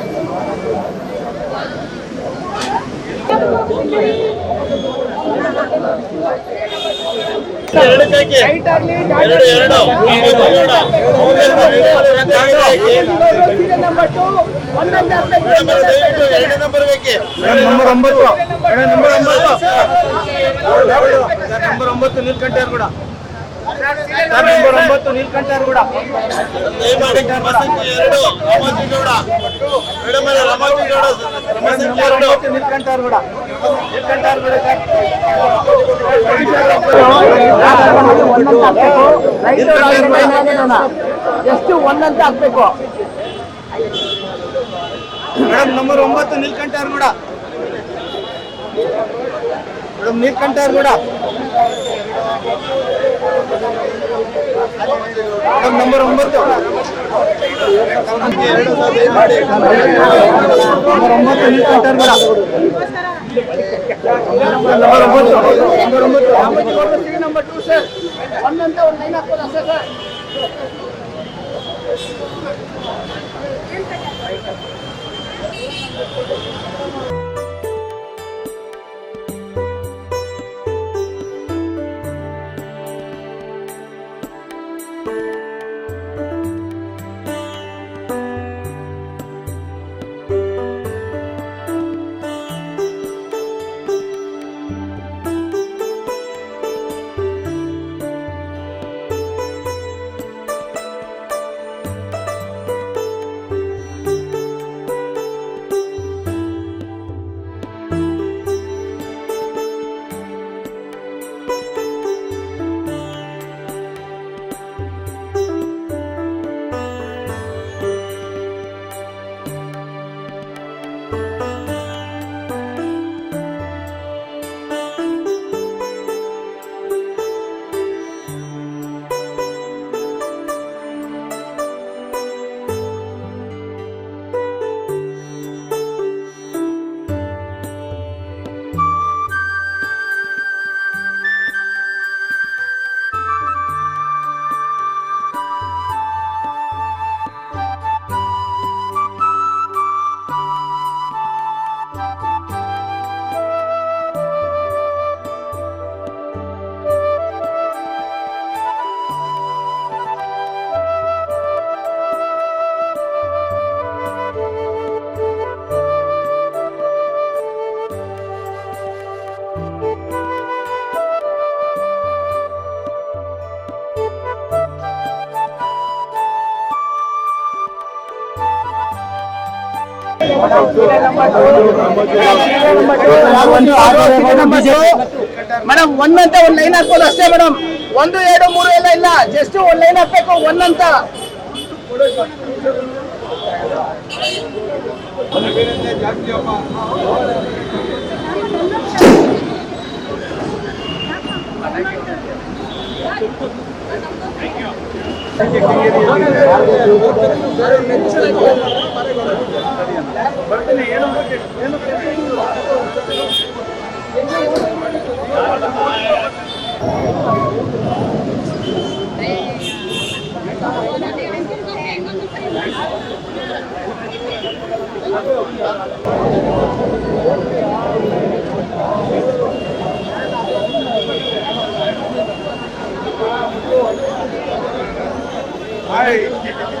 ನಂಬರ್ ಒಂಬತ್ತು ನಂಬರ್ ಒಂಬತ್ತು ನಂಬರ್ ಒಂಬತ್ತು ಕೂಡ ನಂಬರ್ ಒಂಬತ್ತು ನೀಲ್ಕಂಠರ್ ಕೂಡ ನೀಲ್ಕಂಠರ್ ಕೂಡ ನೀಲ್ಕಂಠರ್ ಕೂಡ ಎಷ್ಟು ಒಂದಂತ ಹಾಕ್ಬೇಕು ಮೇಡಮ್ ನಂಬರ್ ಒಂಬತ್ತು ನಿಲ್ಕಂಠಾರ್ ಕೂಡ. ಮೇಡಮ್ ನೀಲ್ಕಂಠರ್ ಕೂಡ. ನಂಬರ್ ಒಂಬತ್ತು. ನಂಬರ್ ಒಂಬತ್ತು. ನಂಬರ್ ಒಂಬತ್ತು. ನಂಬರ್ ಒಂಬತ್ತು ನಂಬರ್ ಟೂ ಸರ್. ಒಂದಂತ ಒಂದು ಲೈನ್ ಹಾಕ್ಬೋದು ಅಷ್ಟೇ ಸರ್? ಮೇಡಮ್ ಅಂತ ಒಂದು ಲೈನ್ ಹಾಕೋದು ಅಷ್ಟೇ ಮೇಡಮ್ ಒಂದು, ಎರಡು, ಮೂರು ಎಲ್ಲ ಇಲ್ಲ. ಜಸ್ಟ್ ಒಂದ್ ಲೈನ್ ಹಾಕ್ಬೇಕು ಒನ್ ಅಂತ ಬರ್ತೀನಿ ಏನು ಏನು Hi.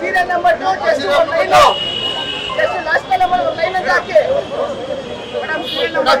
Serial number two just ಒಂದ್ ಲೈನ್ ಜಸ್ಟ್ ಲಾಸ್ಟ್ ನಂಬರ್ ಒಂದ್ ಲೈನ್ ಅಂತ ಹಾಕಿ madam serial number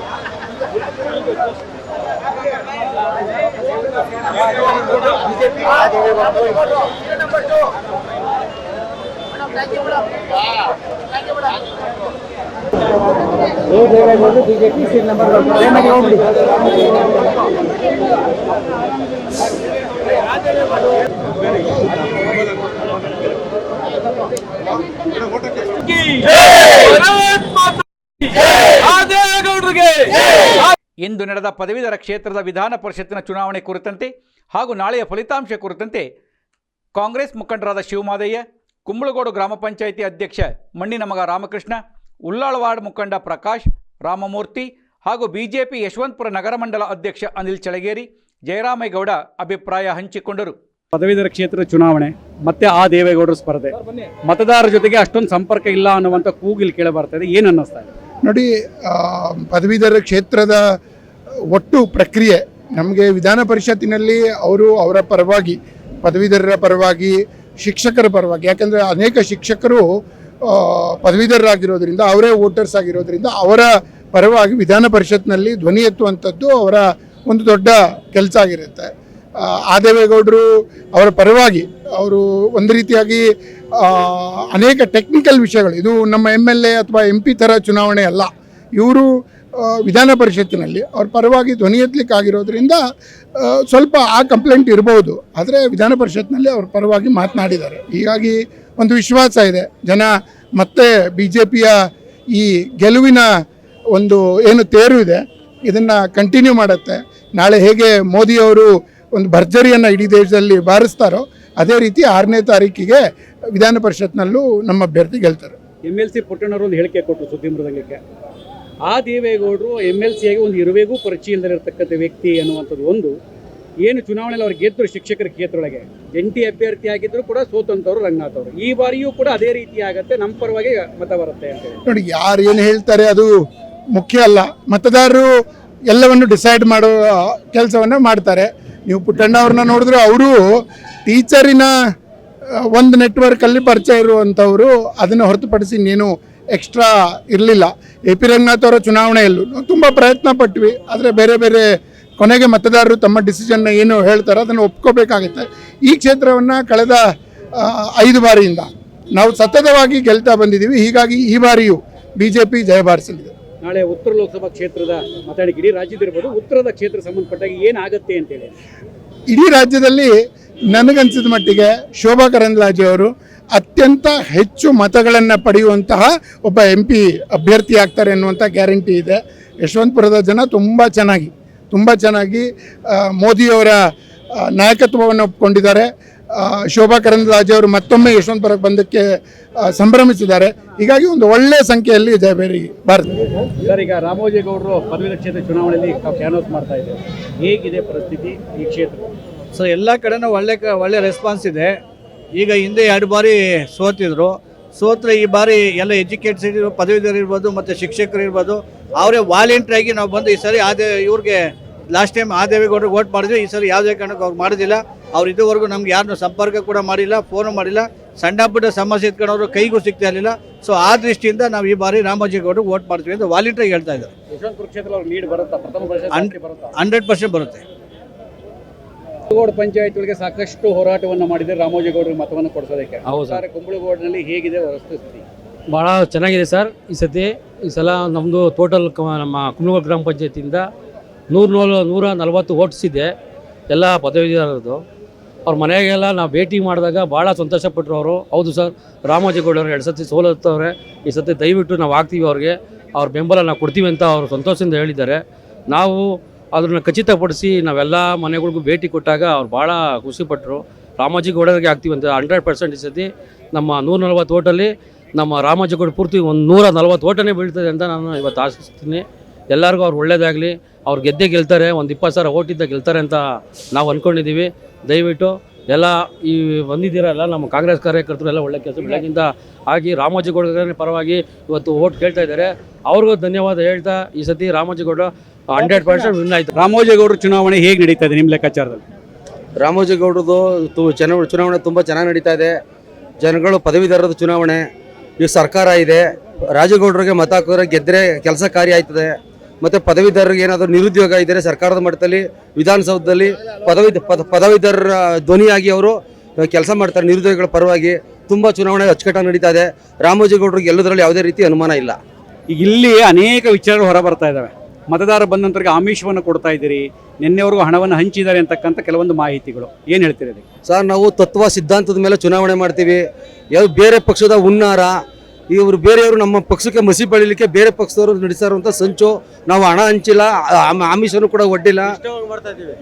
BJP seal number ಹೋಗ್ಬಿಡಿ ಇಂದು ನಡೆದ ಪದವೀಧರ ಕ್ಷೇತ್ರದ ವಿಧಾನ ಪರಿಷತ್ತಿನ ಚುನಾವಣೆ ಕುರಿತಂತೆ ಹಾಗೂ ನಾಳೆಯ ಫಲಿತಾಂಶ ಕುರಿತಂತೆ ಕಾಂಗ್ರೆಸ್ ಮುಖಂಡರಾದ ಶಿವಮಾದಯ್ಯ ಕುಂಬಳಗೋಡು ಗ್ರಾಮ ಪಂಚಾಯಿತಿ ಅಧ್ಯಕ್ಷ ಮಣ್ಣಿನ ಮಗ ರಾಮಕೃಷ್ಣ ಉಳ್ಳಾಳ ವಾರ್ಡ್ ಮುಖಂಡ ಪ್ರಕಾಶ್ ರಾಮಮೂರ್ತಿ ಹಾಗೂ ಬಿಜೆಪಿ ಯಶವಂತಪುರ ನಗರ ಮಂಡಲ ಅಧ್ಯಕ್ಷ ಅನಿಲ್ ಚಳಗೇರಿ ಜಯರಾಮೇಗೌಡ ಅಭಿಪ್ರಾಯ ಹಂಚಿಕೊಂಡರು. ಪದವೀಧರ ಕ್ಷೇತ್ರದ ಚುನಾವಣೆ ಮತ್ತೆ ಆ ದೇವೇಗೌಡರ ಸ್ಪರ್ಧೆ. ಮತದಾರರ ಜೊತೆಗೆ ಅಷ್ಟೊಂದು ಸಂಪರ್ಕ ಇಲ್ಲ ಅನ್ನುವಂಥ ಕೂಗಿಲ್ ಕೇಳಿ ಬರ್ತಾ ಇದೆ. ಏನು ಅನ್ನಿಸ್ತಾ ಇದೆ? ನೋಡಿ ಪದವೀಧರ ಕ್ಷೇತ್ರದ ಒಟ್ಟು ಪ್ರಕ್ರಿಯೆ. ನಮಗೆ ವಿಧಾನ ಪರಿಷತ್ತಿನಲ್ಲಿ ಅವರು ಅವರ ಪರವಾಗಿ, ಪದವೀಧರರ ಪರವಾಗಿ, ಶಿಕ್ಷಕರ ಪರವಾಗಿ, ಯಾಕಂದರೆ ಅನೇಕ ಶಿಕ್ಷಕರು ಪದವೀಧರರಾಗಿರೋದ್ರಿಂದ, ಅವರೇ ವೋಟರ್ಸ್ ಆಗಿರೋದ್ರಿಂದ ಅವರ ಪರವಾಗಿ ವಿಧಾನ ಪರಿಷತ್ನಲ್ಲಿ ಧ್ವನಿ ಎತ್ತುವಂಥದ್ದು ಅವರ ಒಂದು ದೊಡ್ಡ ಕೆಲಸ ಆಗಿರುತ್ತೆ. ಆ ದೇವೇಗೌಡರು ಅವರ ಪರವಾಗಿ ಅವರು ಒಂದು ರೀತಿಯಾಗಿ ಅನೇಕ ಟೆಕ್ನಿಕಲ್ ವಿಷಯಗಳು, ಇದು ನಮ್ಮ ಎಂ ಎಲ್ ಎ ಅಥವಾ ಎಂ ಪಿ ಥರ ಚುನಾವಣೆ ಅಲ್ಲ. ಇವರು ವಿಧಾನ ಪರಿಷತ್ತಿನಲ್ಲಿ ಅವ್ರ ಪರವಾಗಿ ಧ್ವನಿ ಎತ್ತಲಿಕ್ಕಾಗಿರೋದ್ರಿಂದ ಸ್ವಲ್ಪ ಆ ಕಂಪ್ಲೇಂಟ್ ಇರ್ಬೋದು. ಆದರೆ ವಿಧಾನ ಪರಿಷತ್ನಲ್ಲಿ ಅವ್ರ ಪರವಾಗಿ ಮಾತನಾಡಿದ್ದಾರೆ. ಹೀಗಾಗಿ ಒಂದು ವಿಶ್ವಾಸ ಇದೆ. ಜನ ಮತ್ತೆ ಬಿ ಜೆ ಪಿಯ ಈ ಗೆಲುವಿನ ಒಂದು ಏನು ತೇರು ಇದೆ, ಇದನ್ನು ಕಂಟಿನ್ಯೂ ಮಾಡುತ್ತೆ. ನಾಳೆ ಹೇಗೆ ಮೋದಿಯವರು ಒಂದು ಭರ್ಜರಿಯನ್ನು ಇಡೀ ದೇಶದಲ್ಲಿ ಬಾರಿಸ್ತಾರೋ, ಅದೇ ರೀತಿ ಆರನೇ ತಾರೀಕಿಗೆ ವಿಧಾನ ಪರಿಷತ್ನಲ್ಲೂ ನಮ್ಮ ಅಭ್ಯರ್ಥಿ ಗೆಲ್ತಾರೆ. ಎಂ ಎಲ್ ಸಿ ಪುಟ್ಟಣ್ಣವರು ಒಂದು ಹೇಳಿಕೆ ಕೊಟ್ಟರು ಸುದ್ದಿ ಮೃದಂಗಕ್ಕೆ. ಆ ದೇವೇಗೌಡರು ಎಂ ಎಲ್ ಸಿಯಾಗಿ ಒಂದು ಇರುವೆಗೂ ಪರಿಚಯ ಇಲ್ಲದಿರತಕ್ಕಂಥ ವ್ಯಕ್ತಿ ಅನ್ನುವಂಥದ್ದು ಒಂದು. ಏನು ಚುನಾವಣೆಯಲ್ಲಿ ಅವ್ರು ಗೆದ್ದರು ಶಿಕ್ಷಕರ ಕ್ಷೇತ್ರದೊಳಗೆ ಜಂಟಿ ಅಭ್ಯರ್ಥಿ ಆಗಿದ್ರು ಕೂಡ ಸೋತಂತವ್ರು ರಂಗನಾಥ್ ಅವರು. ಈ ಬಾರಿಯೂ ಕೂಡ ಅದೇ ರೀತಿ ಆಗತ್ತೆ, ನಮ್ಮ ಪರವಾಗಿ ಮತ ಬರುತ್ತೆ ಅಂತ ನೋಡಿ, ಯಾರು ಏನು ಹೇಳ್ತಾರೆ ಅದು ಮುಖ್ಯ ಅಲ್ಲ. ಮತದಾರರು ಎಲ್ಲವನ್ನು ಡಿಸೈಡ್ ಮಾಡೋ ಕೆಲಸವನ್ನು ಮಾಡ್ತಾರೆ. ನೀವು ಪುಟ್ಟಣ್ಣ ಅವ್ರನ್ನ ನೋಡಿದ್ರೆ ಅವರು ಟೀಚರಿನ ಒಂದು ನೆಟ್ವರ್ಕಲ್ಲಿ ಪರಿಚಯ ಇರುವಂಥವರು, ಅದನ್ನು ಹೊರತುಪಡಿಸಿ ನೀನು ಎಕ್ಸ್ಟ್ರಾ ಇರಲಿಲ್ಲ. ಎ ಪಿ ರಂಗನಾಥ್ ಅವರ ಚುನಾವಣೆಯಲ್ಲೂ. ನಾವು ತುಂಬ ಪ್ರಯತ್ನ ಪಟ್ವಿ. ಆದರೆ ಬೇರೆ ಬೇರೆ ಕೊನೆಗೆ ಮತದಾರರು ತಮ್ಮ ಡಿಸಿಷನ್ನ ಏನು ಹೇಳ್ತಾರೋ ಅದನ್ನು ಒಪ್ಕೋಬೇಕಾಗುತ್ತೆ. ಈ ಕ್ಷೇತ್ರವನ್ನು ಕಳೆದ ಐದು ಬಾರಿಯಿಂದ ನಾವು ಸತತವಾಗಿ ಗೆಲ್ತಾ ಬಂದಿದ್ದೀವಿ ಹೀಗಾಗಿ ಈ ಬಾರಿಯೂ ಬಿ ಜೆ ಪಿ ಜಯ ಬಾರಿಸಲಿದೆ ನಾಳೆ ಉತ್ತರ ಲೋಕಸಭಾ ಕ್ಷೇತ್ರದ ಮಾತಾಡಿ ಇಡೀ ರಾಜ್ಯದಿರ್ಬೋದು ಉತ್ತರದ ಕ್ಷೇತ್ರ ಸಂಬಂಧಪಟ್ಟಾಗ ಏನಾಗುತ್ತೆ ಅಂತೇಳಿ ಇಡೀ ರಾಜ್ಯದಲ್ಲಿ ನನಗನ್ಸಿದ ಮಟ್ಟಿಗೆ ಶೋಭಾ ಕರಂದ್ಲಾಜೆ ಅವರು ಅತ್ಯಂತ ಹೆಚ್ಚು ಮತಗಳನ್ನು ಪಡೆಯುವಂತಹ ಒಬ್ಬ ಎಂ ಪಿ ಅಭ್ಯರ್ಥಿ ಆಗ್ತಾರೆ ಅನ್ನುವಂಥ ಗ್ಯಾರಂಟಿ ಇದೆ. ಯಶವಂತಪುರದ ಜನ ತುಂಬ ಚೆನ್ನಾಗಿ ತುಂಬ ಚೆನ್ನಾಗಿ ಮೋದಿಯವರ ನಾಯಕತ್ವವನ್ನು ಒಪ್ಕೊಂಡಿದ್ದಾರೆ. ಶೋಭಾ ಕರಂದ್ಲಾಜೆ ಅವರು ಮತ್ತೊಮ್ಮೆ ಯಶವಂತಪುರಕ್ಕೆ ಬಂದಕ್ಕೆ ಸಂಭ್ರಮಿಸಿದ್ದಾರೆ. ಹೀಗಾಗಿ ಒಂದು ಒಳ್ಳೆಯ ಸಂಖ್ಯೆಯಲ್ಲಿ ಜಯಬೇರಿ ಭಾರತ. ಸರ್ ಈಗ ರಾಮೋಜಿಗೌಡರು ಪದವೀಧರ ಕ್ಷೇತ್ರ ಚುನಾವಣೆಯಲ್ಲಿ ಕ್ಯಾನ್ವಾಸ್ ಮಾಡ್ತಾ ಇದ್ದಾರೆ. ಹೇಗಿದೆ ಪರಿಸ್ಥಿತಿ ಈ ಕ್ಷೇತ್ರ? ಸೊ ಎಲ್ಲ ಕಡೆನೂ ಒಳ್ಳೆ ಕ- ಒಳ್ಳೆ ರೆಸ್ಪಾನ್ಸ್ ಇದೆ. ಈಗ ಹಿಂದೆ ಎರಡು ಬಾರಿ ಸೋತಿದ್ರು. ಸೋತ್ರೆ ಈ ಬಾರಿ ಎಲ್ಲ ಎಜುಕೇಟ್ಸ್ ಇರೋ ಪದವೀಧರ ಇರ್ಬೋದು ಮತ್ತು ಶಿಕ್ಷಕರು ಇರ್ಬೋದು ಅವರೇ ವಾಲಂಟ್ರಿಯಾಗಿ ನಾವು ಬಂದು ಈ ಸರಿ ಆದೇ ಇವ್ರಿಗೆ ಲಾಸ್ಟ್ ಟೈಮ್ ಆ ದೇವೇಗೌಡರಿಗೆ ವೋಟ್ ಮಾಡಿದ್ವಿ ಈ ಸರಿ ಯಾವುದೇ ಕಾರಣಕ್ಕೂ ಅವ್ರು ಮಾಡೋದಿಲ್ಲ. ಅವ್ರು ಇದುವರೆಗೂ ನಮ್ಗೆ ಯಾರನ್ನೂ ಸಂಪರ್ಕ ಕೂಡ ಮಾಡಿಲ್ಲ ಫೋನು ಮಾಡಿಲ್ಲ. ಸಣ್ಣ ಪುಟ್ಟ ಸಮಸ್ಯೆ ಇಟ್ಕೊಂಡವರು ಕೈಗೂ ಸಿಗ್ತಾ ಇರಲಿಲ್ಲ. ಸೊ ಆ ದೃಷ್ಟಿಯಿಂದ ನಾವು ಈ ಬಾರಿ ರಾಮೋಜಿಗೌಡರಿಗೆ ವೋಟ್ ಮಾಡ್ತೀವಿ ಅಂತ ವಾಲಂಟ್ರಿಯಾಗಿ ಹೇಳ್ತಾ ಇದ್ದಾರೆ. ಹಂಡ್ರೆಡ್ ಪರ್ಸೆಂಟ್ ಬರುತ್ತೆ. ಕುಂಬಳಗೋಡು ಪಂಚಾಯತ್ ಒಳಗೆ ಸಾಕಷ್ಟು ಹೋರಾಟವನ್ನು ಮಾಡಿದ್ರೆ ರಾಮೋಜಿಗೌಡರಿಗೆ ಮತವನ್ನು ಕೊಡಿಸೋದಕ್ಕೆ. ಹೌದು ಸರ್. ಸರ್ ಕುಂಬಳಗೋಡಿನಲ್ಲಿ ಹೇಗಿದೆ ವಸ್ತುಸ್ಥಿತಿ ಭಾಳ ಚೆನ್ನಾಗಿದೆ ಸರ್ ಈ ಸತಿ. ಈ ಸಲ ನಮ್ಮದು ಟೋಟಲ್ ನಮ್ಮ ಕುಮ್ಲಗೋಡು ಗ್ರಾಮ ಪಂಚಾಯತಿಯಿಂದ ನೂರು ನೂರು ನೂರ ನಲವತ್ತು ಓಟ್ಸ್ ಇದೆ ಎಲ್ಲ ಪದವೀಧರದ್ದು ಅವ್ರ ಮನೆಗೆಲ್ಲ ನಾವು ಭೇಟಿ ಮಾಡಿದಾಗ ಭಾಳ ಸಂತೋಷಪಟ್ಟರು ಅವರು. ಹೌದು ಸರ್ ರಾಮೋಜಿಗೌಡರು ಎರಡು ಸತಿ ಸೋಲತ್ತವ್ರೆ. ಈ ಸತಿ ದಯವಿಟ್ಟು ನಾವು ಆಗ್ತೀವಿ ಅವ್ರಿಗೆ. ಅವ್ರ ಬೆಂಬಲ ನಾವು ಕೊಡ್ತೀವಿ ಅಂತ ಅವರು ಸಂತೋಷದಿಂದ ಹೇಳಿದ್ದಾರೆ. ನಾವು ಅದನ್ನು ಖಚಿತಪಡಿಸಿ ನಾವೆಲ್ಲ ಮನೆಗಳಿಗೂ ಭೇಟಿ ಕೊಟ್ಟಾಗ ಅವ್ರು ಭಾಳ ಖುಷಿಪಟ್ಟರು ರಾಮೋಜಿಗೌಡರಿಗೆ ಆಗ್ತೀವಿ ಅಂತ ಹಂಡ್ರೆಡ್ ಪರ್ಸೆಂಟ್ ಈ ಸತಿ ನಮ್ಮ ನೂರ ನಲ್ವತ್ತು ಓಟಲ್ಲಿ ನಮ್ಮ ರಾಮೋಜಿಗೌಡ ಪೂರ್ತಿ ಒಂದು ನೂರ ನಲ್ವತ್ತು ಓಟನೇ ಬೀಳ್ತದೆ ಅಂತ ನಾನು ಇವತ್ತು ಆಶಿಸ್ತೀನಿ. ಎಲ್ಲರಿಗೂ ಅವ್ರು ಒಳ್ಳೇದಾಗಲಿ. ಅವ್ರು ಗೆದ್ದೆ ಗೆಲ್ತಾರೆ, ಒಂದು ಇಪ್ಪತ್ತು ಸಾವಿರ ಓಟಿದ್ದ ಗೆಲ್ತಾರೆ ಅಂತ ನಾವು ಅಂದ್ಕೊಂಡಿದ್ದೀವಿ ದಯವಿಟ್ಟು ಎಲ್ಲ ಈ ಬಂದಿದ್ದೀರಲ್ಲ ನಮ್ಮ ಕಾಂಗ್ರೆಸ್ ಕಾರ್ಯಕರ್ತರು ಎಲ್ಲ ಒಳ್ಳೆ ಕೆಲಸ ಬೆಳಗಿಂದ ಆಗಿ ರಾಮೋಜಿಗೌಡರ ಪರವಾಗಿ ಇವತ್ತು ಓಟ್ ಕೇಳ್ತಾ ಇದ್ದಾರೆ. ಅವ್ರಿಗೂ ಧನ್ಯವಾದ ಹೇಳ್ತಾ ಈ ಸತಿ ರಾಮೋಜಿಗೌಡ ಹಂಡ್ರೆಡ್ ಪರ್ಸೆಂಟ್ ವಿನ್ ಆಯ್ತು. ರಾಮೋಜೇಗೌಡರು ಚುನಾವಣೆ ಹೇಗೆ ನಡೀತಾ ಇದೆ ನಿಮ್ಮ ಲೆಕ್ಕಾಚಾರದಲ್ಲಿ? ರಾಮೋಜಿಗೌಡರದು ತು ಜನ ಚುನಾವಣೆ ತುಂಬ ಚೆನ್ನಾಗಿ ನಡೀತಾ ಇದೆ. ಜನಗಳು ಪದವೀಧರದ ಚುನಾವಣೆ. ಈ ಸರ್ಕಾರ ಇದೆ. ರಾಜೇಗೌಡರಿಗೆ ಮತ ಹಾಕಿದ್ರೆ ಗೆದ್ದರೆ ಕೆಲಸ ಕಾರ್ಯ ಆಯ್ತದೆ. ಮತ್ತು ಪದವೀಧರರಿಗೆ ಏನಾದರೂ ನಿರುದ್ಯೋಗ ಇದ್ದರೆ ಸರ್ಕಾರದ ಮಟ್ಟದಲ್ಲಿ ವಿಧಾನಸೌಧದಲ್ಲಿ ಪದವಿ ಪದ ಪದವೀಧರರ ಧ್ವನಿಯಾಗಿ ಅವರು ಕೆಲಸ ಮಾಡ್ತಾರೆ ನಿರುದ್ಯೋಗಿಗಳ ಪರವಾಗಿ. ತುಂಬ ಚುನಾವಣೆ ಅಚ್ಚುಕಟ್ಟಾಗಿ ನಡೀತಾ ಇದೆ. ರಾಮೋಜಿಗೌಡರಿಗೆ ಎಲ್ಲದರಲ್ಲಿ ಯಾವುದೇ ರೀತಿ ಅನುಮಾನ ಇಲ್ಲ. ಈಗ ಇಲ್ಲಿ ಅನೇಕ ವಿಚಾರಗಳು ಹೊರ ಬರ್ತಾ ಇದ್ದಾವೆ ಮತದಾರ ಬಂದಂತರಿಗೆ ಆಮಿಷವನ್ನು ಕೊಡ್ತಾ ಇದ್ದೀರಿ. ನಿನ್ನೆವರೆಗೂ ಹಣವನ್ನು ಹಂಚಿದ್ದಾರೆ ಅಂತಕ್ಕಂಥ ಕೆಲವೊಂದು ಮಾಹಿತಿಗಳು. ಏನು ಹೇಳ್ತೀರಿ ಅದಕ್ಕೆ? ಸರ್, ನಾವು ತತ್ವ ಸಿದ್ಧಾಂತದ ಮೇಲೆ ಚುನಾವಣೆ ಮಾಡ್ತೀವಿ. ಯಾವ ಬೇರೆ ಪಕ್ಷದ ಹುನ್ನಾರ ಇವರು ಬೇರೆಯವರು ನಮ್ಮ ಪಕ್ಷಕ್ಕೆ ಮಸಿ ಬಳಿಲಿಕ್ಕೆ ಬೇರೆ ಪಕ್ಷದವರು ನಡೆಸ್ತಾ ಇರುವಂಥ ಸಂಚು ನಾವು ಹಣ ಹಂಚಿಲ್ಲ ಆ- ಆಮಿಷನೂ ಕೂಡ ಒಡ್ಡಿಲ್ಲ.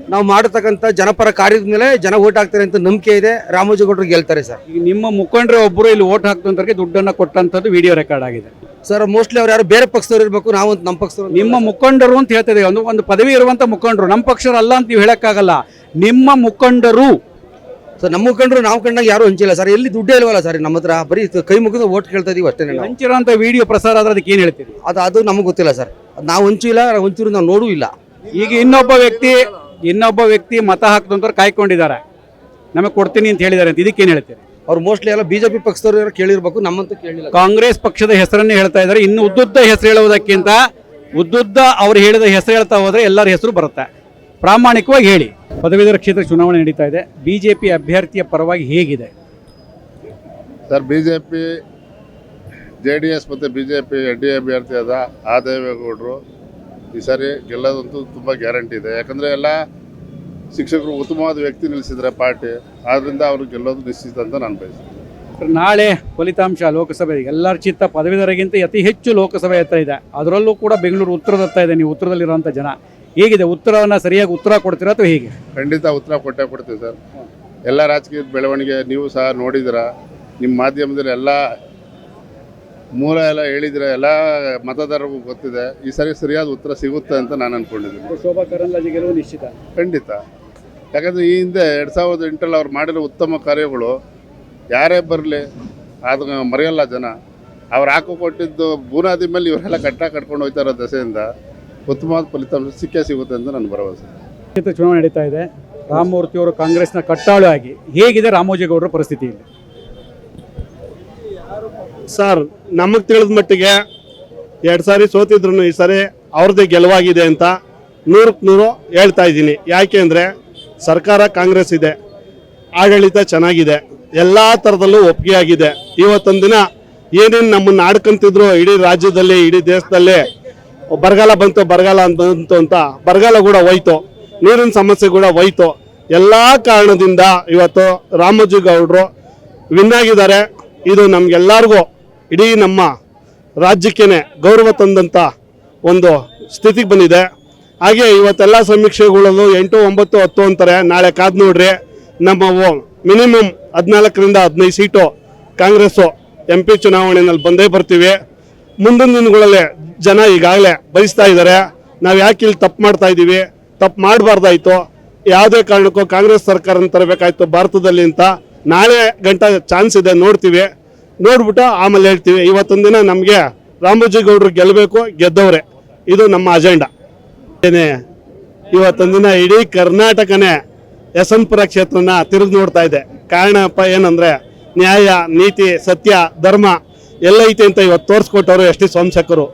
ನಾವು ಮಾಡತಕ್ಕಂಥ ಜನಪರ ಕಾರ್ಯದ ಮೇಲೆ ಜನ ಓಟ್ ಹಾಕ್ತಾರೆ ಅಂತ ನಂಬಿಕೆ ಇದೆ. ರಾಮೋಜಿಗೌಡರು ಗೆಲ್ತಾರೆ ಸರ್. ಈಗ ನಿಮ್ಮ ಮುಖಂಡರೇ ಒಬ್ಬರು ಇಲ್ಲಿ ಓಟ್ ಹಾಕ್ತಂತವ್ರಿಗೆ ದುಡ್ಡನ್ನು ಕೊಟ್ಟಂಥದ್ದು ವಿಡಿಯೋ ರೆಕಾರ್ಡ್ ಆಗಿದೆ. ಸರ್ ಮೋಸ್ಟ್ಲಿ ಅವ್ರು ಯಾರು ಬೇರೆ ಪಕ್ಷದವ್ರು ಇರಬೇಕು ನಾವು ನಮ್ಮ ಪಕ್ಷದವ್ರು. ನಿಮ್ಮ ಮುಖಂಡರು ಅಂತ ಹೇಳ್ತಿದೆ ಒಂದು ಒಂದು ಪದವಿ ಇರುವಂತ ಮುಖಂಡರು ನಮ್ಮ ಪಕ್ಷರಲ್ಲ ಅಂತ ನೀವು ಹೇಳೋಕ್ಕಾಗಲ್ಲ. ನಿಮ್ಮ ಮುಖಂಡರು ಸರ್ ನಮ್ಮ ಕಂಡ್ರು ನಾವು ಕಂಡಾಗ ಯಾರು ಹಂಚಿಲ್ಲ. ಸರ್ ಎಲ್ಲಿ ದುಡ್ಡೇ ಇಲ್ವಲ್ಲ ಸರ್ ನಮ್ಮ ಹತ್ರ. ಬರೀ ಕೈ ಮುಗಿದು ಓಟ್ ಕೇಳ್ತಾ ಇದೀವಿ ಅಷ್ಟೇ ನಾವು. ಹಂಚಿರೋಂಥ ವಿಡಿಯೋ ಪ್ರಸಾರ ಆದ್ರೆ ಅದಕ್ಕೆ ಏನು ಹೇಳ್ತೀವಿ ಅದು ಅದು ನಮಗೆ ಗೊತ್ತಿಲ್ಲ ಸರ್. ನಾವು ಹಂಚಿಲ್ಲ ಹಂಚಿರು ನಾವು ನೋಡೂ ಇಲ್ಲ. ಈಗ ಇನ್ನೊಬ್ಬ ವ್ಯಕ್ತಿ ಇನ್ನೊಬ್ಬ ವ್ಯಕ್ತಿ ಮತ ಹಾಕ್ತಂತವ್ರು ಕಾಯ್ಕೊಂಡಿದ್ದಾರೆ. ನಮಗೆ ಕೊಡ್ತೀನಿ ಅಂತ ಹೇಳಿದ್ದಾರೆ ಅಂತ ಇದಕ್ಕೆ ಏನು ಹೇಳ್ತೀರಿ? ಅವ್ರು ಮೋಸ್ಟ್ಲಿ ಎಲ್ಲ ಬಿಜೆಪಿ ಪಕ್ಷದವ್ರು ಕೇಳಿರ್ಬೇಕು ನಮ್ಮಂತೂ ಕೇಳಿಲ್ಲ. ಕಾಂಗ್ರೆಸ್ ಪಕ್ಷದ ಹೆಸರನ್ನೇ ಹೇಳ್ತಾ ಇದ್ದಾರೆ. ಇನ್ನು ಉದ್ದುದ್ದ ಹೆಸರು ಹೇಳುವುದಕ್ಕಿಂತ ಉದ್ದುದ್ದ ಅವ್ರು ಹೇಳಿದ ಹೆಸರು ಹೇಳ್ತಾ ಹೋದ್ರೆ ಎಲ್ಲರ ಹೆಸರು ಬರುತ್ತೆ. ಪ್ರಾಮಾಣಿಕವಾಗಿ ಹೇಳಿ. ಪದವೀಧರ ಕ್ಷೇತ್ರ ಚುನಾವಣೆ ನಡೀತಾ ಇದೆ. ಬಿಜೆಪಿ ಅಭ್ಯರ್ಥಿಯ ಪರವಾಗಿ ಹೇಗಿದೆ? Sir B J P J D S ಮತ್ತು B J P N D ಅಭ್ಯರ್ಥಿಯಾದ ಆ ದೇವೇಗೌಡರು ಈ ಸಾರಿ ಗೆಲ್ಲೋದಂತೂ ತುಂಬ ಗ್ಯಾರಂಟಿ ಇದೆ. ಯಾಕಂದರೆ ಎಲ್ಲ ಶಿಕ್ಷಕರು ಉತ್ತಮವಾದ ವ್ಯಕ್ತಿ ನಿಲ್ಲಿಸಿದರೆ ಪಾರ್ಟಿ. ಆದ್ದರಿಂದ ಅವರು ಗೆಲ್ಲೋದು ನಿಶ್ಚಿತ ಅಂತ ನಾನು ಬಯಸ್ತೀನಿ. ನಾಳೆ ಫಲಿತಾಂಶ ಲೋಕಸಭೆ ಎಲ್ಲರ ಚಿತ್ತ ಪದವೀಧರಿಗಿಂತ ಅತಿ ಹೆಚ್ಚು ಲೋಕಸಭೆ ಹತ್ರ ಇದೆ. ಅದರಲ್ಲೂ ಕೂಡ ಬೆಂಗಳೂರು ಉತ್ತರದತ್ತ ಇದೆ. ನೀವು ಉತ್ತರದಲ್ಲಿರುವಂಥ ಜನ. ಹೇಗಿದೆ? ಉತ್ತರವನ್ನು ಸರಿಯಾಗಿ ಉತ್ತರ ಕೊಡ್ತೀರಾ ಅಥವಾ ಹೇಗೆ? ಖಂಡಿತ ಉತ್ತರ ಕೊಟ್ಟೆ ಕೊಡ್ತೀವಿ ಸರ್. ಎಲ್ಲ ರಾಜಕೀಯ ಬೆಳವಣಿಗೆ ನೀವು ಸಹ ನೋಡಿದಿರ ನಿಮ್ಮ ಮಾಧ್ಯಮದಲ್ಲಿ ಎಲ್ಲ ಮೂಲ ಎಲ್ಲ ಹೇಳಿದಿರ ಎಲ್ಲ ಮತದಾರರಿಗೂ ಗೊತ್ತಿದೆ. ಈ ಸರಿ ಸರಿಯಾದ ಉತ್ತರ ಸಿಗುತ್ತೆ ಅಂತ ನಾನು ಅನ್ಕೊಂಡಿದ್ದೀನಿ. ಶೋಭಾ ಕರಂದ್ಲಾಜೆ ಗೆಲುವು ನಿಶ್ಚಿತ. ಖಂಡಿತ. ಯಾಕಂದರೆ ಈ ಹಿಂದೆ ಎರಡು ಸಾವಿರದ ಎಂಟರಲ್ಲಿ ಅವ್ರು ಮಾಡಿರೋ ಉತ್ತಮ ಕಾರ್ಯಗಳು ಯಾರೇ ಬರಲಿ ಅದು ಮರೆಯಲ್ಲ ಜನ. ಅವ್ರು ಹಾಕೋ ಕೊಟ್ಟಿದ್ದು ಬುನಾದಿ ಮೇಲೆ ಇವರೆಲ್ಲ ಕಟ್ಟ ಕಟ್ಕೊಂಡು ಹೋಗ್ತಾರೋ ದಸೆಯಿಂದ ಉತ್ತಮವಾದ ಫಲಿತಾಂಶ ಸಿಕ್ಕೇ ಸಿಗುತ್ತೆ ಅಂತ ನನ್ನ ಭರವಸೆ. ಚುನಾವಣೆ ನಡೀತಾ ಇದೆ. ರಾಮಮೂರ್ತಿ ಅವರು ಕಾಂಗ್ರೆಸ್ನ ಕಟ್ಟಾಳು ಆಗಿ. ಹೇಗಿದೆ ರಾಮೋಜಿಗೌಡರ ಪರಿಸ್ಥಿತಿ ಇಲ್ಲಿ? ಸರ್ ನಮಗೆ ತಿಳಿದ ಮಟ್ಟಿಗೆ ಎರಡು ಸಾರಿ ಸೋತಿದ್ರು ಈ ಸಾರಿ ಅವ್ರದ್ದೇ ಗೆಲುವಾಗಿದೆ ಅಂತ ನೂರಕ್ಕೆ ನೂರು ಹೇಳ್ತಾ ಇದ್ದೀನಿ. ಯಾಕೆ ಅಂದರೆ ಸರ್ಕಾರ ಕಾಂಗ್ರೆಸ್ ಇದೆ ಆಡಳಿತ ಚೆನ್ನಾಗಿದೆ ಎಲ್ಲ ಥರದಲ್ಲೂ ಒಪ್ಪಿಗೆ ಆಗಿದೆ. ಇವತ್ತೊಂದು ದಿನ ಏನೇನು ನಮ್ಮನ್ನು ಆಡ್ಕೊಂತಿದ್ರು ಇಡೀ ರಾಜ್ಯದಲ್ಲಿ ಇಡೀ ದೇಶದಲ್ಲಿ ಬರಗಾಲ ಬಂತು, ಬರಗಾಲ ಅಂತ ಬಂತು ಅಂತ ಬರಗಾಲ ಕೂಡ ಹೋಯ್ತು. ನೀರಿನ ಸಮಸ್ಯೆ ಕೂಡ ಹೋಯ್ತು. ಎಲ್ಲ ಕಾರಣದಿಂದ ಇವತ್ತು ರಾಮೋಜಿ ಗೌಡರು ವಿನ್ ಆಗಿದ್ದಾರೆ. ಇದು ನಮಗೆಲ್ಲರಿಗೂ, ಇಡೀ ನಮ್ಮ ರಾಜ್ಯಕ್ಕೇ ಗೌರವ ತಂದಂಥ ಒಂದು ಸ್ಥಿತಿಗೆ ಬಂದಿದೆ. ಹಾಗೆ ಇವತ್ತೆಲ್ಲ ಸಮೀಕ್ಷೆಗಳಲ್ಲೂ ಎಂಟು, ಒಂಬತ್ತು, ಹತ್ತು ಅಂತಾರೆ. ನಾಳೆ ಕಾದ್ ನೋಡ್ರಿ. ನಮ್ಮ ಮಿನಿಮಮ್ ಹದಿನಾಲ್ಕರಿಂದ ಹದಿನೈದು ಸೀಟು ಕಾಂಗ್ರೆಸ್ಸು, ಎಂ ಪಿ ಚುನಾವಣೆಯಲ್ಲಿ ಬಂದೇ ಬರ್ತೀವಿ. ಮುಂದಿನ ದಿನಗಳಲ್ಲಿ ಜನ ಈಗಾಗಲೇ ಬಯಸ್ತಾ ಇದ್ದಾರೆ. ನಾವು ಯಾಕೆ ಇಲ್ಲಿ ತಪ್ಪು ಮಾಡ್ತಾ ಇದ್ದೀವಿ ತಪ್ಪು ಮಾಡಬಾರ್ದಾಯ್ತು. ಯಾವುದೇ ಕಾರಣಕ್ಕೂ ಕಾಂಗ್ರೆಸ್ ಸರ್ಕಾರ ತರಬೇಕಾಯ್ತು ಭಾರತದಲ್ಲಿ ಅಂತ ನಾಳೆ ಗಂಟ ಚಾನ್ಸ್ ಇದೆ ನೋಡ್ತೀವಿ. ನೋಡ್ಬಿಟ್ಟು ಆಮೇಲೆ ಹೇಳ್ತೀವಿ. ಇವತ್ತೊಂದು ದಿನ ನಮಗೆ ರಾಮೋಜಿ ಗೌಡ್ರು ಗೆಲ್ಲಬೇಕು ಗೆದ್ದವ್ರೆ. ಇದು ನಮ್ಮ ಅಜೆಂಡಾ. ಏನೇ ಇವತ್ತೊಂದಿನ ಇಡೀ ಕರ್ನಾಟಕನೇ ಯಶವಂತಪುರ ಕ್ಷೇತ್ರನ ತಿರುಗಿ ನೋಡ್ತಾ ಇದೆ. ಕಾರಣಪ್ಪ ಏನಂದ್ರೆ ನ್ಯಾಯ, ನೀತಿ, ಸತ್ಯ, ಧರ್ಮ ಎಲ್ಲೈತೆ ಅಂತ ಇವತ್ತು ತೋರಿಸ್ಕೊಟ್ಟವರು S T Somashekar.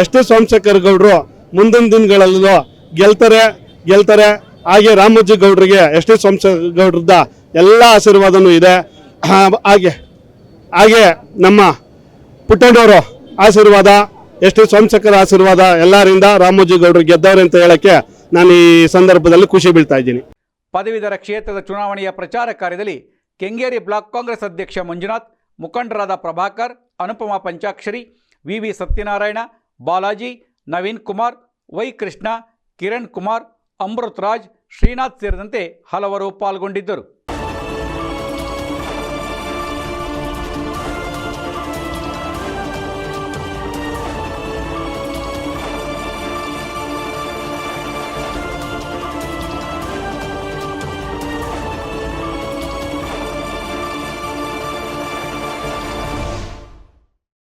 S T Somashekar ಗೌಡ್ರು ಮುಂದಿನ ದಿನಗಳಲ್ಲೂ ಗೆಲ್ತಾರೆ ಗೆಲ್ತಾರೆ. ಹಾಗೆ ರಾಮೋಜಿ ಗೌಡ್ರಿಗೆ ಎಸ್ ಟಿ ಸೋಮಶೇಖರ್ ಗೌಡ್ರದ ಎಲ್ಲ ಆಶೀರ್ವಾದನೂ ಇದೆ. ಹಾಗೆ ಹಾಗೆ ನಮ್ಮ ಪುಟ್ಟಣ್ಣವರು ಆಶೀರ್ವಾದ ಎಷ್ಟು ಸೋಮಶೇಖರ್ ಆಶೀರ್ವಾದ ಎಲ್ಲರಿಂದ ರಾಮೋಜಿ ಗೌಡರು ಗೆದ್ದವ್ರೆ ಅಂತ ಹೇಳಕ್ಕೆ ನಾನು ಈ ಸಂದರ್ಭದಲ್ಲಿ ಖುಷಿ ಬೀಳ್ತಾ ಇದ್ದೀನಿ. ಪದವೀಧರ ಕ್ಷೇತ್ರದ ಚುನಾವಣೆಯ ಪ್ರಚಾರ ಕಾರ್ಯದಲ್ಲಿ ಕೆಂಗೇರಿ ಬ್ಲಾಕ್ ಕಾಂಗ್ರೆಸ್ ಅಧ್ಯಕ್ಷ ಮಂಜುನಾಥ್, ಮುಖಂಡರಾದ Prabhakar Anupama Panchakshari V V Satyanarayana, Balaji, Naveen Kumar, Y Krishna, Kiran Kumar Amrit Raj Srinath ಸೇರಿದಂತೆ ಹಲವರು ಪಾಲ್ಗೊಂಡಿದ್ದರು.